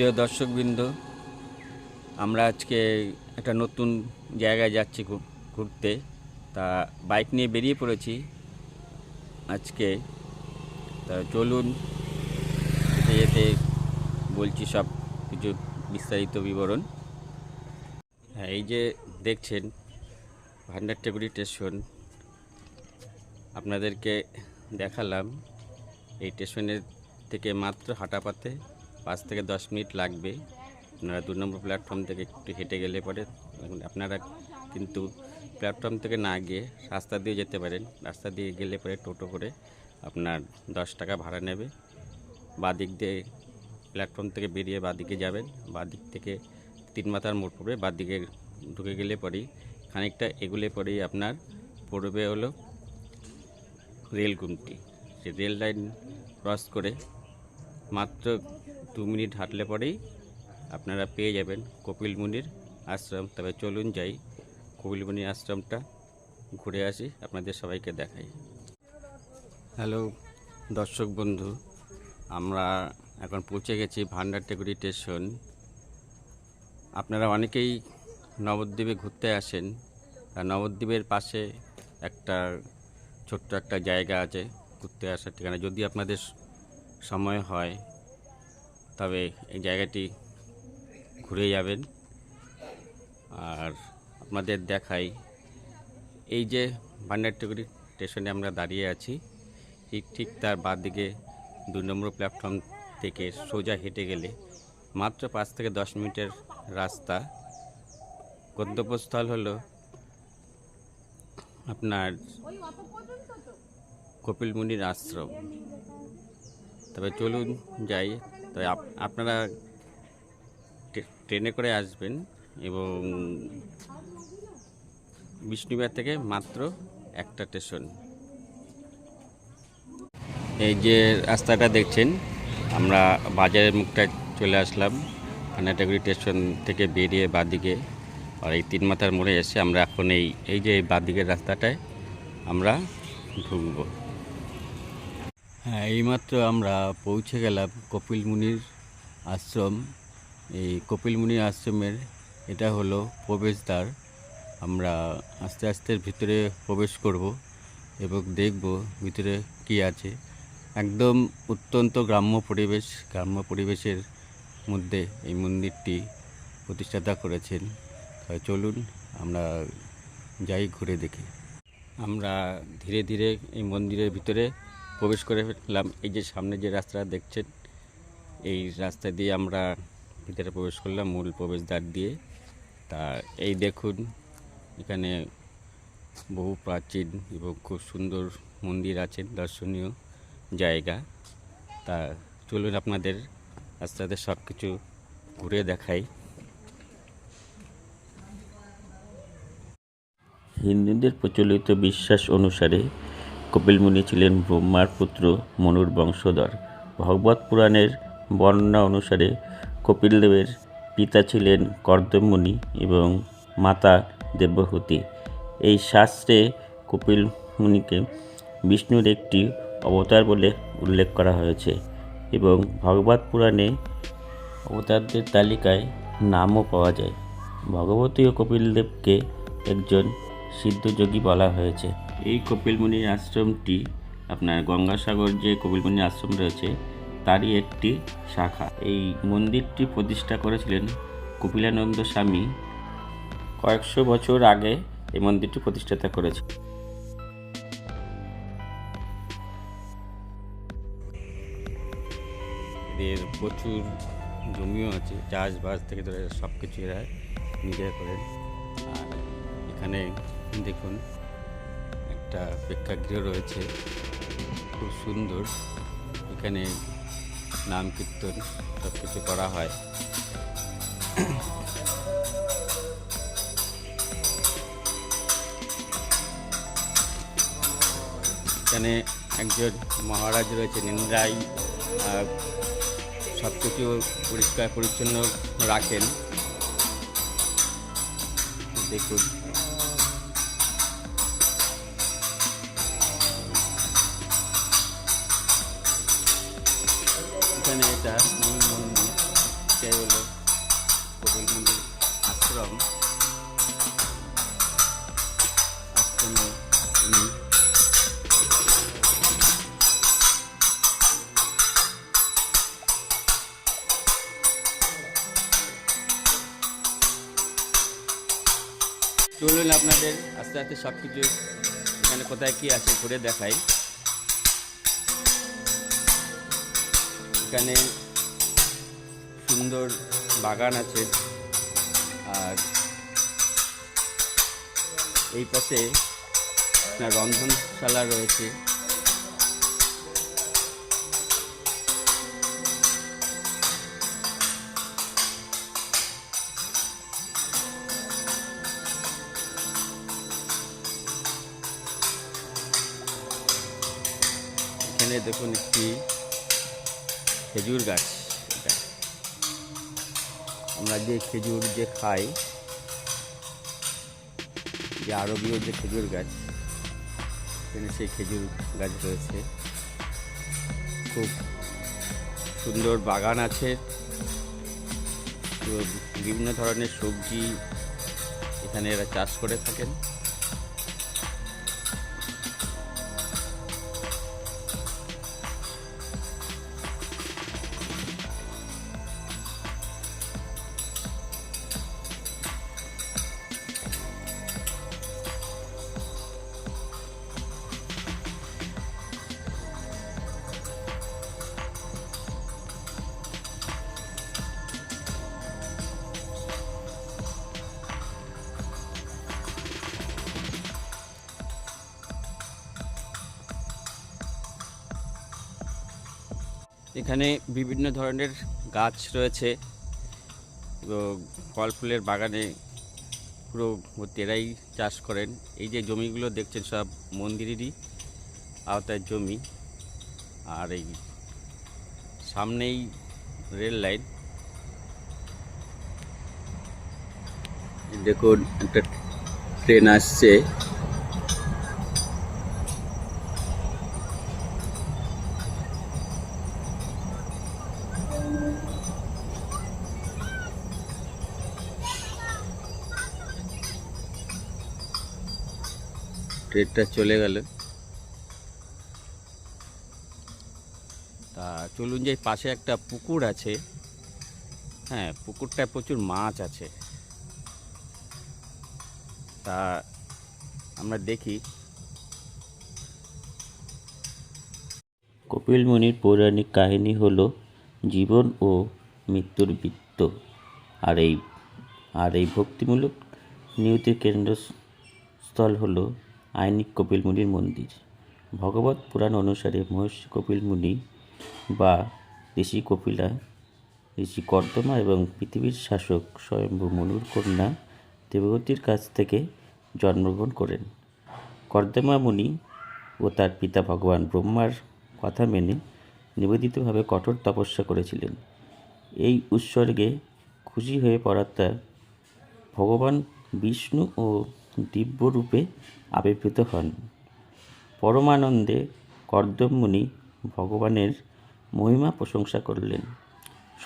প্রিয় দর্শকবৃন্দ, আমরা আজকে একটা নতুন জায়গায় যাচ্ছি ঘুরতে। তা বাইক নিয়ে বেরিয়ে পড়েছি আজকে। তা চলুন, যেতে যেতে বলছি সব কিছু বিস্তারিত বিবরণ। হ্যাঁ এই যে দেখছেন ভান্ডারটেগুড়ি স্টেশন। আপনাদেরকে দেখালাম, এই স্টেশনের থেকে মাত্র হাঁটা পথে পাঁচ থেকে দশ মিনিট লাগবে। আপনারা দু নম্বর প্ল্যাটফর্ম থেকে একটু হেঁটে গেলে পরে আপনারা কিন্তু প্ল্যাটফর্ম থেকে না গিয়ে রাস্তা দিয়ে যেতে পারেন। রাস্তা দিয়ে গেলে পরে টোটো করে আপনার দশ টাকা ভাড়া নেবে। বাদিক দিয়ে প্ল্যাটফর্ম থেকে বেরিয়ে বাদিকে যাবেন। বাদিক থেকে তিন মাথার মোড় পড়বে। বাদিকে ঢুকে গেলে পরেই খানিকটা এগুলে পরেই আপনার পড়বে হলো রেল গুমটি। সে রেল লাইন ক্রস করে মাত্র দু মিনিট হাঁটলে পরেই আপনারা পেয়ে যাবেন কপিল মুনির আশ্রম। তবে চলুন যাই কপিল মুনির আশ্রমটা, ঘুরে আসি, আপনাদের সবাইকে দেখাই। হ্যালো দর্শক বন্ধু, আমরা এখন পৌঁছে গেছি ভান্ডারটেগুড়ি স্টেশন। আপনারা অনেকেই নবদ্বীপে ঘুরতে আসেন। আর নবদ্বীপের পাশে একটা ছোট্ট একটা জায়গা আছে ঘুরতে আসার ঠিকানা। যদি আপনাদের সময় হয় তবে এই জায়গাটি ঘুরে যাবেন। আর আপনাদের দেখাই এই যে ভান্ডারটুকুরি স্টেশনে আমরা দাঁড়িয়ে আছি, ঠিক ঠিক তার বাদ দিকে দু নম্বর প্ল্যাটফর্ম থেকে সোজা হেঁটে গেলে মাত্র পাঁচ থেকে দশ মিনিটের রাস্তা। গন্তব্যস্থল হলো আপনার কপিল মুনির আশ্রম। তবে চলুন যাই। আপ- আপনারা ট্রেনে করে আসবেন এবং বিষ্ণুবিহার থেকে মাত্র একটা স্টেশন। এই যে রাস্তাটা দেখছেন, আমরা বাজারের মুখটায় চলে আসলাম। কানাটাগুড়ি স্টেশন থেকে বেরিয়ে বাদিকে, আর এই তিন মাথার মোড়ে এসে আমরা এখন এই এই যে এই বাদিকের রাস্তাটায় আমরা ঢুকবো। হ্যাঁ এইমাত্র আমরা পৌঁছে গেলাম কপিল মুনির আশ্রম। এই কপিল মুনির আশ্রমের এটা হলো প্রবেশদ্বার। আমরা আস্তে আস্তে ভিতরে প্রবেশ করব এবং দেখব ভিতরে কি আছে। একদম অত্যন্ত গ্রাম্য পরিবেশ, গ্রাম্য পরিবেশের মধ্যে এই মন্দিরটি প্রতিষ্ঠাতা করেছেন। চলুন আমরা যাই ঘুরে দেখি। আমরা ধীরে ধীরে এই মন্দিরের ভিতরে প্রবেশ করে ফেললাম। এই যে সামনে যে রাস্তা দেখছেন, এই রাস্তা দিয়ে আমরা ভিতরে প্রবেশ করলাম মূল প্রবেশদ্বার দিয়ে। তা এই দেখুন, এখানে বহু প্রাচীন এবং খুব সুন্দর মন্দির আছেন দর্শনীয় জায়গা। তা চলুন আপনাদের আস্তে সব কিছু ঘুরে দেখাই। হিন্দুদের প্রচলিত বিশ্বাস অনুসারে কপিল মুনি ছিলেন ব্রহ্মার পুত্র মনুর বংশধর। ভগবত পুরাণের বর্ণনা অনুসারে কপিল দেবের পিতা ছিলেন কর্দম মুনি এবং মাতা দেবহূতি। এই শাস্ত্রে কপিল মুনিকে বিষ্ণুর একটি অবতার বলে উল্লেখ করা হয়েছে এবং ভগবত পুরাণে অবতারদের তালিকায় নামও পাওয়া যায়। ভগবতী ও কপিলদেবকে একজন সিদ্ধযোগী বলা হয়েছে। এই কপিলমুনির আশ্রমটি আপনার গঙ্গাসাগর যে কপিলমুনির আশ্রম রয়েছে, তারই একটি শাখা। এই মন্দিরটি প্রতিষ্ঠা করেছিলেন কপিলানন্দ স্বামী কয়েকশো বছর আগে এই মন্দিরটি প্রতিষ্ঠাতা করেছে এদের প্রচুর জমিও আছে, চাষবাস থেকে ধরে সব কিছু এরা নিজেরা করেন। আর এখানে দেখুন, একটা প্রেক্ষাগৃহ রয়েছে, খুব সুন্দর। এখানে নাম কীর্তন সব কিছু করা হয়। এখানে একজন মহারাজ রয়েছেন ইন্দ্রাই সব কিছু পরিষ্কার পরিচ্ছন্ন রাখেন। দেখুন। এখানে এটা মূল মন্দির। এটাই হলো কপিল মন্দির আশ্রম। চলুন আপনাদের আস্তে আস্তে সব কিছু এখানে কোথায় কী আছে ঘুরে দেখায় এখানে সুন্দর বাগান আছে। আর এই পাশে আপনার রন্ধনশালা রয়েছে। এখানে দেখুন একটি খেজুর গাছ আমরা যে খেজুর যে খাই, যে আরবীয় যে খেজুর গাছ, এখানে সেই খেজুর গাছ রয়েছে। খুব সুন্দর বাগান আছে। বিভিন্ন ধরনের সবজি এখানে এরা চাষ করে থাকেন। এখানে বিভিন্ন ধরনের গাছ রয়েছে। ফল ফুলের বাগানে পুরো তেরাই চাষ করেন। এই যে জমিগুলো দেখছেন সব মন্দিরেরই আওতায় জমি। আর এই সামনেই রেল লাইন। দেখুন, একটা ট্রেন আসছে। ট্রেনটা চলে গেল। তা চলুন যে পাশে একটা পুকুর আছে। হ্যাঁ পুকুরটায় প্রচুর মাছ আছে। তা আমরা দেখি। কপিল মুনির পৌরাণিক কাহিনী হল জীবন ও মৃত্যুর বৃত্ত। আর এই আর এই ভক্তিমূলক নিয়তির কেন্দ্রস্থল হল আইনিক কপিল মুনির মন্দির। ভগবত পুরাণ অনুসারে মহর্ষি কপিল মুনি বা ঋষি কপিলা, ঋষি কর্দমা এবং পৃথিবীর শাসক স্বয়ম্ভু মনুর কন্যা দেবগতির কাছ থেকে জন্মগ্রহণ করেন। কর্দমা মুনি ও তার পিতা ভগবান ব্রহ্মার কথা মেনে নিবেদিতভাবে কঠোর তপস্যা করেছিলেন। এই উৎসর্গে খুশি হয়ে পড়াতা ভগবান বিষ্ণু ও দিব্যরূপে আবির্ভূত হন। পরমানন্দে কর্দম মুনি ভগবানের মহিমা প্রশংসা করলেন।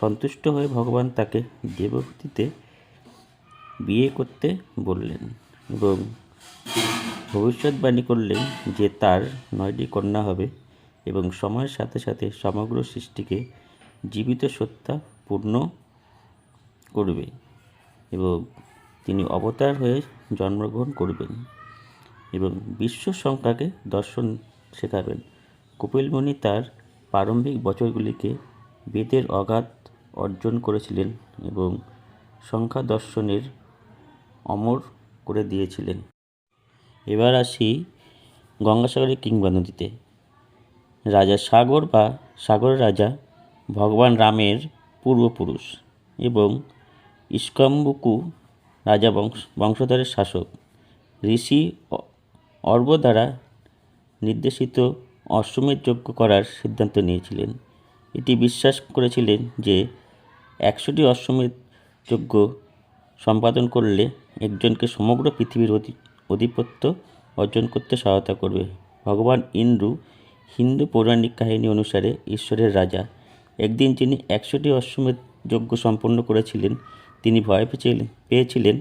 সন্তুষ্ট হয়ে ভগবান তাকে দেবভূতিতে বিয়ে করতে বললেন এবং ভবিষ্যৎবাণী করলেন যে তার নয়টি কন্যা হবে এবং সময়ের সাথে সাথে সমগ্র সৃষ্টিকে জীবিত সত্তা পূর্ণ করবে এবং তিনি অবতার হয়ে জন্মগ্রহণ করবেন এবং বিশ্ব সংখ্যাকে দর্শন শেখাবেন। কপিলমণি তার প্রারম্ভিক বছরগুলিকে বেদের অগাধ অর্জন করেছিলেন এবং সংখ্যা দর্শনের অমর করে দিয়েছিলেন। এবার আসি গঙ্গাসাগরের কিংবদন্তিতে। রাজা সাগর বা সাগর রাজা ভগবান রামের পূর্বপুরুষ এবং ইস্কম্বুকু রাজা বংশ, বংশধরের শাসক। ঋষি অর্ব দ্বারা নির্দেশিত অশ্বমেধ যজ্ঞ করার সিদ্ধান্ত নিয়েছিলেন। এটি বিশ্বাস করেছিলেন যে একশোটি অশ্বমেধ যজ্ঞ সম্পাদন করলে একজনকে সমগ্র পৃথিবীর অধি- আধিপত্য অর্জন করতে সহায়তা করবে। ভগবান ইন্দ্র হিন্দু পৌরাণিক কাহিনী অনুসারে ঈশ্বরের রাজা। একদিন যিনি একশোটি অশ্বমেধ যজ্ঞ সম্পন্ন করেছিলেন তিনি ভয় পেয়েছিলেন পেয়েছিলেন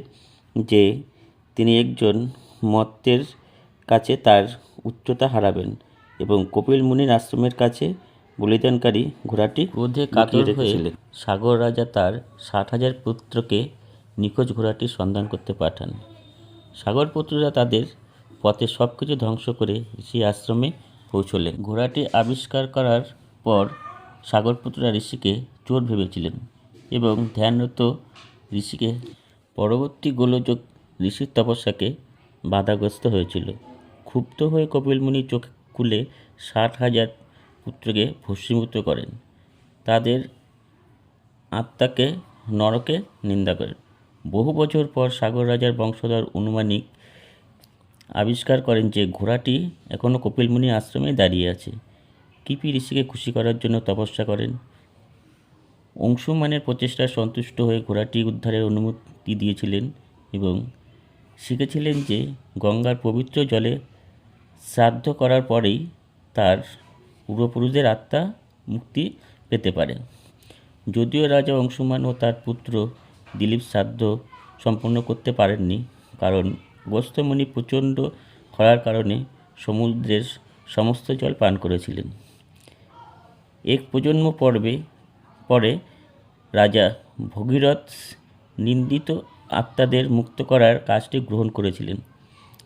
যে তিনি একজন মত্তের কাছে তার উচ্চতা হারাবেন এবং কপিল মুনির আশ্রমের কাছে বলিদানকারী ঘোড়াটি ক্রোধে কাতর হয়ে সাগর রাজা তার ষাট হাজার পুত্রকে নিখোঁজ ঘোড়াটির সন্ধান করতে পাঠান। সাগর পুত্ররা তাদের পথে সব কিছু ধ্বংস করে ঋষি আশ্রমে পৌঁছলেন। ঘোড়াটি আবিষ্কার করার পর সাগরপুত্ররা ঋষিকে চোর ভেবেছিলেন এবং ধ্যানরত ঋষিকে পরবর্তী গোলযোগ ঋষির তপস্যাকে বাধাগ্রস্ত হয়েছিল। ক্ষুব্ধ হয়ে কপিলমুনি চোখ খুলে ষাট হাজার পুত্রকে ভস্মীভূত করেন। তাদের আত্মাকে নরকে নিন্দা করেন। বহু বছর পর সাগর রাজার বংশধর অনুমানিক আবিষ্কার করেন যে ঘোড়াটি এখনও কপিলমুনি আশ্রমে দাঁড়িয়ে আছে। কিপি ঋষিকে খুশি করার জন্য তপস্যা করেন? অংশুমানের প্রচেষ্টায় সন্তুষ্ট হয়ে ঘোড়াটি উদ্ধারের অনুমতি দিয়েছিলেন এবং শিখেছিলেন যে গঙ্গার পবিত্র জলে শ্রাদ্ধ করার পরেই তার পূর্বপুরুষদের আত্মা মুক্তি পেতে পারে। যদিও রাজা অংশুমান ও তার পুত্র দিলীপ শ্রাদ্ধ সম্পন্ন করতে পারেননি, কারণ অগস্ত্যমুনি প্রচণ্ড খরার কারণে সমুদ্রের সমস্ত জল পান করেছিলেন। এক প্রজন্ম পর্বে পরে রাজা ভগীরথ নিন্দিত আত্মাদের মুক্ত করার কাজটি গ্রহণ করেছিলেন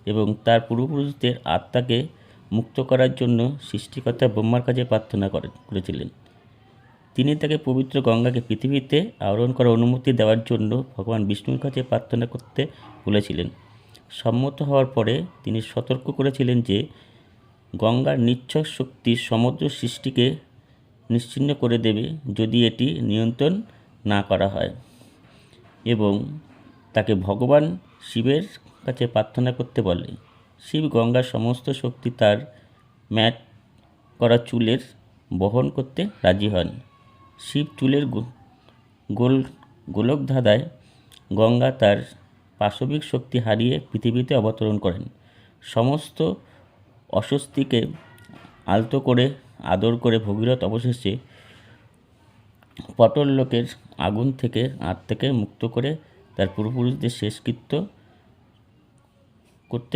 এবং তার পূর্বপুরুষদের আত্মাকে মুক্ত করার জন্য সৃষ্টিকর্তা ব্রহ্মার কাছে প্রার্থনা করে করেছিলেন। তিনি তাকে পবিত্র গঙ্গাকে পৃথিবীতে আহরণ করার অনুমতি দেওয়ার জন্য ভগবান বিষ্ণুর কাছে প্রার্থনা করতে বলেছিলেন। সম্মত হওয়ার পরে তিনি সতর্ক করেছিলেন যে গঙ্গার নিচ্ছক শক্তি সমুদ্র সৃষ্টিকে নিশ্চিহ্ন করে দেবে যদি এটি নিয়ন্ত্রণ না করা হয়। এবং তাকে ভগবান শিবের কাছে প্রার্থনা করতে বলে। শিব গঙ্গার সমস্ত শক্তি তার ম্যাট করা চুলের বহন করতে রাজি হন। শিব চুলের গোল, গোলক ধাঁধায় গঙ্গা তার পাশবিক শক্তি হারিয়ে পৃথিবীতে অবতরণ করেন। সমস্ত অস্বস্তিকে আলতো করে আদর করে ভগীরথ অবশেষে পটল লোকের আগুন থেকে আত্মাকে মুক্ত করে তার পূর্বপুরুষদের শেষকৃত্য করতে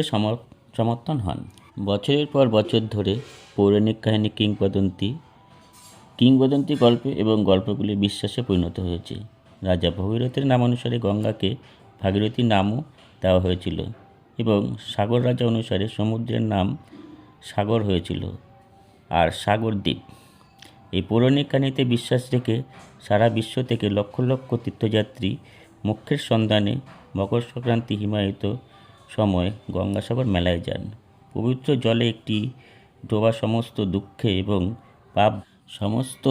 সমর্থন হন। বছরের পর বছর ধরে পৌরাণিক কাহিনী কিংবদন্তি কিংবদন্তি গল্পে এবং গল্পগুলি বিশ্বাসে পরিণত হয়েছে। রাজা ভগীরথের নাম অনুসারে গঙ্গাকে ভাগীরথী নামও দেওয়া হয়েছিল এবং সাগর রাজা অনুসারে সমুদ্রের নাম সাগর হয়েছিল। আর সাগর দ্বীপ। এই পৌরাণিক কাহিনীতে বিশ্বাস রেখে সারা বিশ্ব থেকে লক্ষ লক্ষ তীর্থযাত্রী মোক্ষের সন্ধানে মকর সংক্রান্তি হিমায়িত সময় গঙ্গাসাগর মেলায় যান। পবিত্র জলে একটি ডোবা সমস্ত দুঃখে এবং পাপ, সমস্ত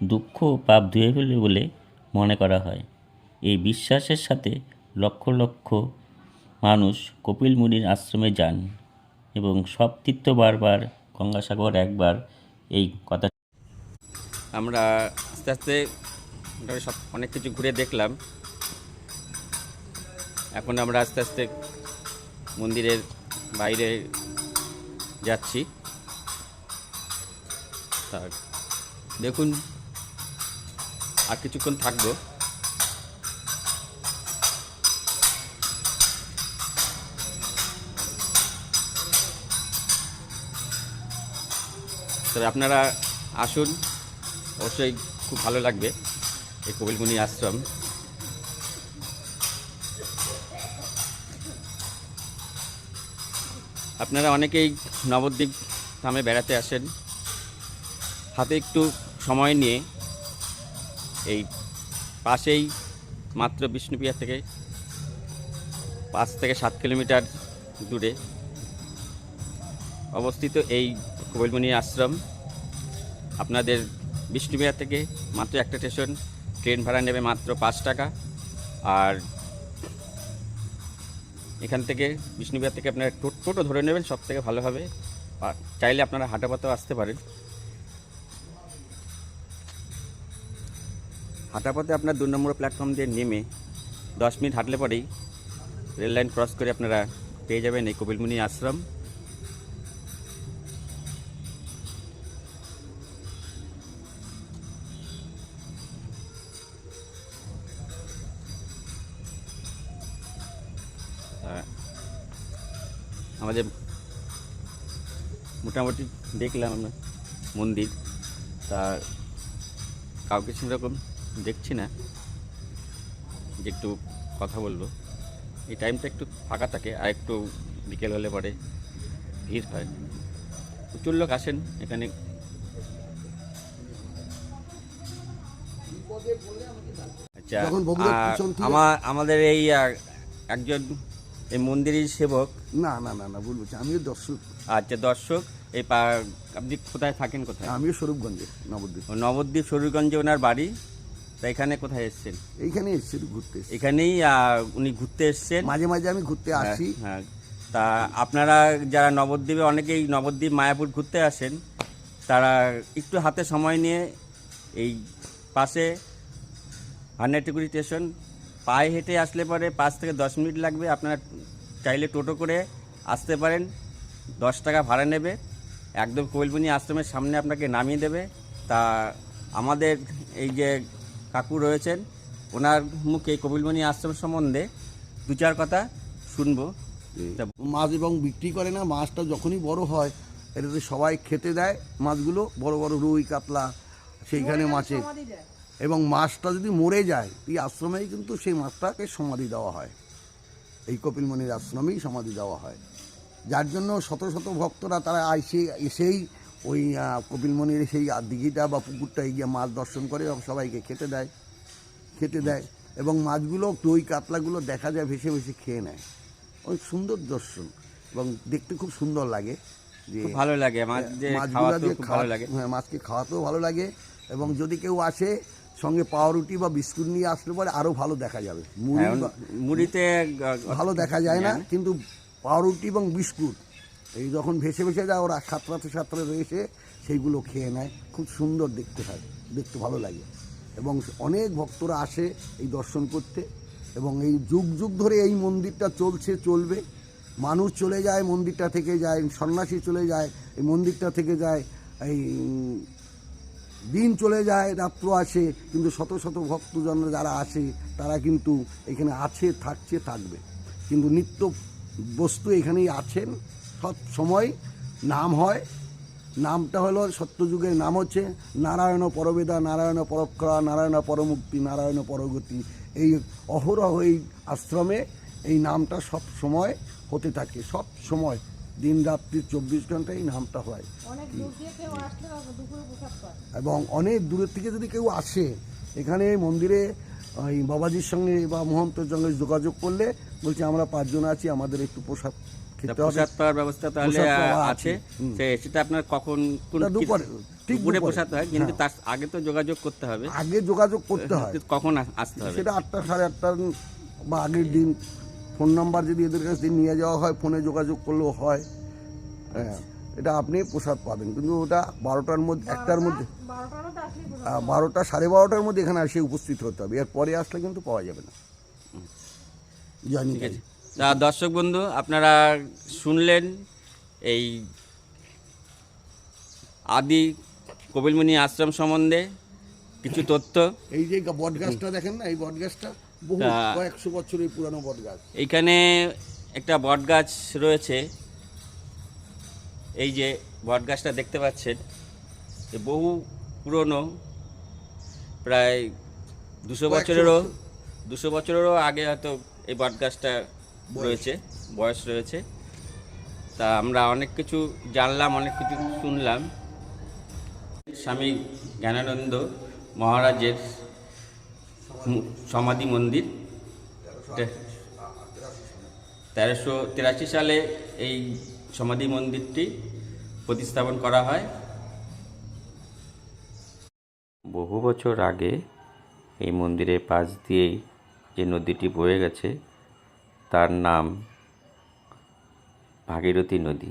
দুঃখ পাপ ধুয়ে ফেলবে বলে মনে করা হয়। এই বিশ্বাসের সাথে লক্ষ লক্ষ মানুষ কপিল মুনির আশ্রমে যান এবং সব তীর্থ বারবার গঙ্গাসাগর একবার এই কথা আমরা আস্তে আস্তে সব অনেক কিছু ঘুরে দেখলাম। এখন আমরা আস্তে আস্তে মন্দিরের বাইরে যাচ্ছি। তা দেখুন, আর কিছুক্ষণ থাকব। তবে আপনারা আসুন। অবশ্যই খুব ভালো লাগবে এই কপিলমুনি আশ্রম। আপনারা অনেকেই নবদ্বীপ ধামে বেড়াতে আসেন। হাতে একটু সময় নিয়ে এই পাশেই মাত্র বিষ্ণুপিয়া থেকে পাঁচ থেকে সাত কিলোমিটার দূরে অবস্থিত এই কপিলমুনি আশ্রম। আপনাদের বিষ্ণুবিহার থেকে মাত্র একটা স্টেশন, ট্রেন ভাড়া নেবে মাত্র পাঁচ টাকা। আর এখান থেকে বিষ্ণুবিহার থেকে আপনারা টোটো ধরে নেবেন, সব থেকে ভালো হবে। চাইলে আপনারা হাঁটাপাতেও আসতে পারেন। হাঁটাপথে আপনার দু নম্বর প্ল্যাটফর্ম দিয়ে নেমে দশ মিনিট হাঁটলে পরেই রেল লাইন ক্রস করে আপনারা পেয়ে যাবেন এই কপিলমুনি আশ্রম। আমাদের মোটামুটি দেখলাম আমরা মন্দির। তা কাউকে সেরকম দেখছি না। যে একটু কথা বলব। এই টাইমটা একটু ফাঁকা থাকে আর একটু বিকেল হলে পরে ভিড় হয়। প্রচুর লোক আসেন এখানে। আচ্ছা আর আমার আমাদের এই একজন এই মন্দিরের সেবক? না না না না বলব আমিও দর্শক। আচ্ছা দর্শক এই পা- আপনি কোথায় থাকেন কোথায়? আমিও স্বরূপগঞ্জে নবদ্বীপ। নবদ্বীপ শরীরগঞ্জে ওনার বাড়ি? তা এখানে কোথায় এসছেন? এইখানে এসেছি ঘুরতে এখানেই উনি ঘুরতে এসছেন? মাঝে মাঝে আমি ঘুরতে আসি। হ্যাঁ। তা আপনারা যারা নবদ্বীপে অনেকেই নবদ্বীপ মায়াপুর ঘুরতে আসেন তারা একটু হাতে সময় নিয়ে এই পাশে হান্নাটিগুড়ি স্টেশন পায়ে হেঁটে আসলে পরে পাঁচ থেকে দশ মিনিট লাগবে। আপনারা চাইলে টোটো করে আসতে পারেন। দশ টাকা ভাড়া নেবে। একদম কোয়েলবনি আশ্রমের সামনে আপনাকে নামিয়ে দেবে। তা আমাদের এই যে কাকু রয়েছেন ওনার মুখে কপিলমণি আশ্রম সম্বন্ধে দু চার কথা শুনব। তা মাছ এবং বিক্রি করে না মাছটা যখনই বড় হয় এটাতে সবাই খেতে দেয় মাছগুলো। বড় বড় রুই কাতলা সেইখানে মাছে। এবং মাছটা যদি মরে যায় এই আশ্রমেই কিন্তু সেই মাছটাকে সমাধি দেওয়া হয়। এই কপিলমণির আশ্রমেই সমাধি দেওয়া হয়। যার জন্য শত শত ভক্তরা তারা এসে এসেই ওই কপিলমণির সেই দিঘিটা বা পুকুরটা গিয়ে মাছ দর্শন করে এবং সবাইকে খেতে দেয় খেতে দেয় এবং মাছগুলো দই কাতলাগুলো দেখা যায় ভেসে ভেসে খেয়ে নেয়। ওই সুন্দর দর্শন এবং দেখতে খুব সুন্দর লাগে যে ভালো লাগে মাছ যে মাছগুলো দিয়ে খাওয়া- ভালো লাগে। হ্যাঁ মাছকে খাওয়াতেও ভালো লাগে এবং যদি কেউ আসে সঙ্গে পাউরুটি বা বিস্কুট নিয়ে আসলে পরে আরও ভালো দেখা যাবে। মুড়ি হ্যাঁ, মুড়িতে ভালো দেখা যায় না কিন্তু পাউরুটি এবং বিস্কুট এই যখন ভেসে ভেসে যায় ওরা সাঁতরাতে সাঁতরাতে এসে সেইগুলো খেয়ে নেয় খুব সুন্দর দেখতে হয় দেখতে ভালো লাগে। এবং অনেক ভক্তরা আসে এই দর্শন করতে এবং এই যুগ যুগ ধরে এই মন্দিরটা চলছে চলবে। মানুষ চলে যায় মন্দিরটা থেকে যায় সন্ন্যাসী চলে যায় এই মন্দিরটা থেকে যায় এই দিন চলে যায়, রাত্র আসে, কিন্তু শত শত ভক্তজনরা যারা আসে, তারা কিন্তু এখানে আছে, থাকছে, থাকবে। কিন্তু নিত্য বস্তু এখানেই আছেন সব সময়, নাম হয়। নামটা হলো সত্যযুগের নাম হচ্ছে নারায়ণ পরবেদা, নারায়ণ পরক্ষরা, নারায়ণ পরমুক্তি নারায়ণ পরগতি। এই অহরহ এই আশ্রমে এই নামটা সব সময় হতে থাকে সব সময়। দিন রাত্রি চব্বিশ ঘণ্টা এই নামটা হয়। এবং অনেক দূরের থেকে যদি কেউ আসে এখানে মন্দিরে ওই বাবাজির সঙ্গে বা মহন্তের সঙ্গে যোগাযোগ করলে বলছি আমরা পাঁচজন আছি আমাদের একটু প্রসাদ পাওয়ার ব্যবস্থা তাহলে আছে। সেটা আপনার কখন কোন দুপুরে, ঠিক দুপুরে দুপুরে। প্রসাদ হয় কিন্তু হ্যাঁ। তার আগে তো যোগাযোগ করতে হবে। আগে যোগাযোগ করতে হয়। কখন আসতে হবে? সেটা আটটা সাড়ে আটটার বা আগের দিন ফোন নাম্বার যদি এদের কাছ থেকে নিয়ে যাওয়া হয় ফোনে যোগাযোগ করলেও হয়। হ্যাঁ এটা আপনি প্রসাদ পাবেন। কিন্তু ওটা বারোটার মধ্যে একটার মধ্যে বারোটা সাড়ে বারোটার মধ্যে এখানে এসে উপস্থিত হতে হবে। এর পরে আসলে কিন্তু পাওয়া যাবে না। জানি আছে। তা দর্শক বন্ধু আপনারা শুনলেন এই আদি কপিলমুনি আশ্রম সম্বন্ধে কিছু তথ্য। এই যে বট গাছটা দেখেন না এই বট গাছটা বহু কয়েকশো বছরের পুরানো বট গাছ এইখানে একটা বট গাছ রয়েছে। এই যে বট গাছটা দেখতে পাচ্ছেন বহু পুরনো প্রায় দুশো বছরেরও দুশো বছরেরও আগে হয়তো এই বট গাছটা রয়েছে বয়স রয়েছে। তা আমরা অনেক কিছু জানলাম অনেক কিছু শুনলাম। স্বামী জ্ঞানানন্দ মহারাজের সমাধি মন্দির। তেরোশো তিরাশি সালে এই সমাধি মন্দিরটি প্রতিস্থাপন করা হয়। বহু বছর আগে এই মন্দিরের পাশ দিয়েই যে নদীটি বয়ে গেছে, তার নাম ভাগীরথী নদী।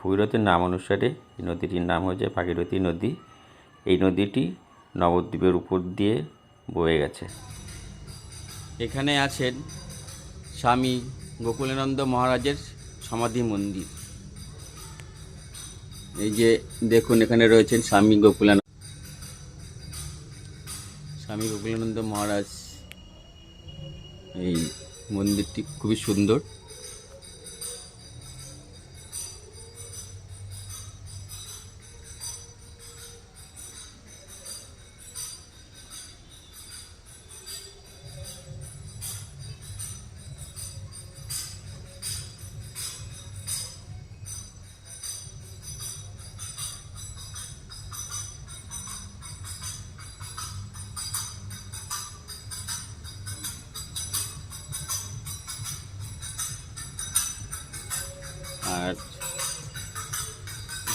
ভগীরথীর নাম অনুসারে এই নদীটির নাম হয়েছে ভাগীরথী নদী। এই নদীটি নবদ্বীপের উপর দিয়ে বয়ে গেছে। এখানে আছেন স্বামী গোকুলানন্দ মহারাজের সমাধি মন্দির। এই যে দেখুন, এখানে রয়েছেন স্বামী গোকুলানন্দ। স্বামী গোকুলানন্দ মহারাজ, এই মন্দিরটি খুবই সুন্দর।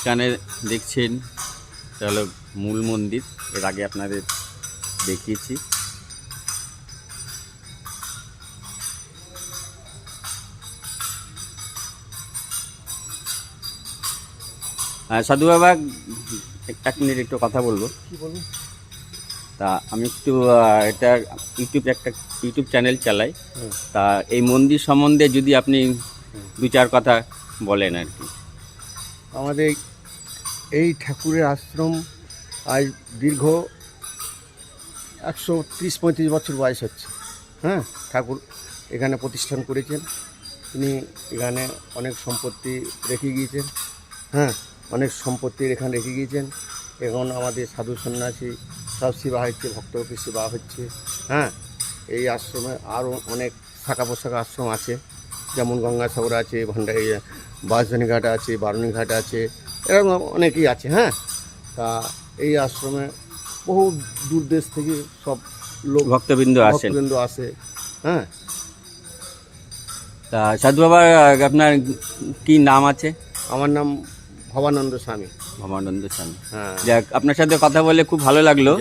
এখানে দেখছেন এটা হলো মূল মন্দির। এর আগে আপনাদের দেখিয়েছি। সাধু বাবা এক মিনিট একটু কথা বলব। তা আমি একটু এটা ইউটিউব একটা ইউটিউব চ্যানেল চালাই। তা এই মন্দির সম্বন্ধে যদি আপনি দু চার কথা বলেন আর কি। আমাদের এই ঠাকুরের আশ্রম আজ দীর্ঘ একশো ত্রিশ পঁয়ত্রিশ বছর বয়স হচ্ছে। হ্যাঁ ঠাকুর এখানে প্রতিষ্ঠান করেছেন। তিনি এখানে অনেক সম্পত্তি রেখে গিয়েছেন। হ্যাঁ অনেক সম্পত্তি এখানে রেখে গিয়েছেন। এখন আমাদের সাধু সন্ন্যাসী সব সেবা হচ্ছে ভক্তকে সেবা হচ্ছে। হ্যাঁ এই আশ্রমে আরও অনেক শাখা পোশাখা আশ্রম আছে। যেমন গঙ্গাসাগর আছে, ভান্ডারি বাঁশধানি ঘাট আছে বারুণীঘাট আছে এরকম অনেকেই আছে হ্যাঁ? তা এই আশ্রমে বহু দূর দেশ থেকে সব লোক ভক্তবৃন্দ আসেন। ভক্তবৃন্দ আসে হ্যাঁ? তা সাধু বাবা আপনার কি নাম আছে? আমার নাম ভবানন্দ স্বামী। ভবানন্দ স্বামী। হ্যাঁ। যাক আপনার সাথে কথা বলে খুব ভালো লাগল।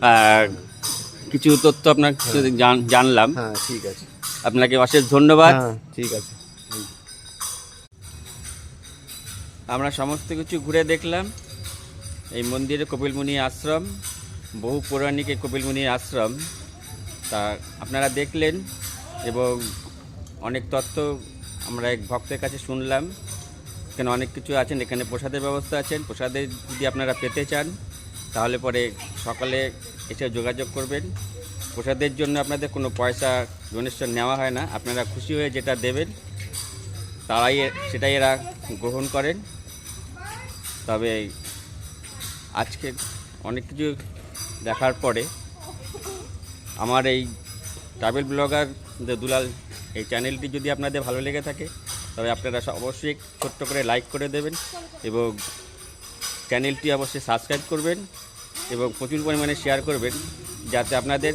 আর কিছু তথ্য আপনার জান- জানলাম। হ্যাঁ ঠিক আছে। আপনাকে অশেষ ধন্যবাদ। হ্যাঁ ঠিক আছে। আমরা সমস্ত কিছু ঘুরে দেখলাম। এই মন্দিরে কপিলমুনি আশ্রম, বহু পৌরাণিক এই কপিলমুনি আশ্রম। তা আপনারা দেখলেন এবং অনেক তথ্য আমরা এক ভক্তের কাছে শুনলাম। এখানে অনেক কিছু আছেন, এখানে প্রসাদের ব্যবস্থা আছেন। প্রসাদের যদি আপনারা পেতে চান, তাহলে পরে সকালে এসে যোগাযোগ করবেন। প্রসাদের জন্য আপনাদের কোনো পয়সা ডোনেশন নেওয়া হয় না। আপনারা খুশি হয়ে যেটা দেবেন, তারাই সেটাই এরা গ্রহণ করেন। তবে আজকে অনেক কিছু দেখার পরে আমার এই ট্রাভেল ব্লগার দুলাল এই চ্যানেলটি যদি আপনাদের ভালো লেগে থাকে, তবে আপনারা অবশ্যই ছোট্ট করে লাইক করে দেবেন এবং চ্যানেলটি অবশ্যই সাবস্ক্রাইব করবেন এবং প্রচুর পরিমাণে শেয়ার করবেন যাতে আপনাদের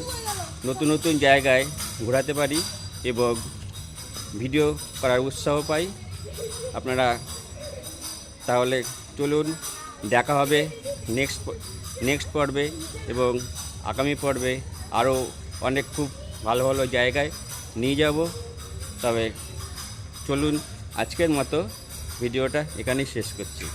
নতুন নতুন জায়গায় ঘোরাতে পারি এবং ভিডিও করার উৎসাহ পাই। আপনারা তাহলে চলুন দেখা হবে নেক্সট নেক্সট পর্বে এবং আগামী পর্বে আরও অনেক খুব ভালো ভালো জায়গায় নিয়ে যাব। তবে চলুন আজকের মতো ভিডিওটা এখানেই শেষ করছি।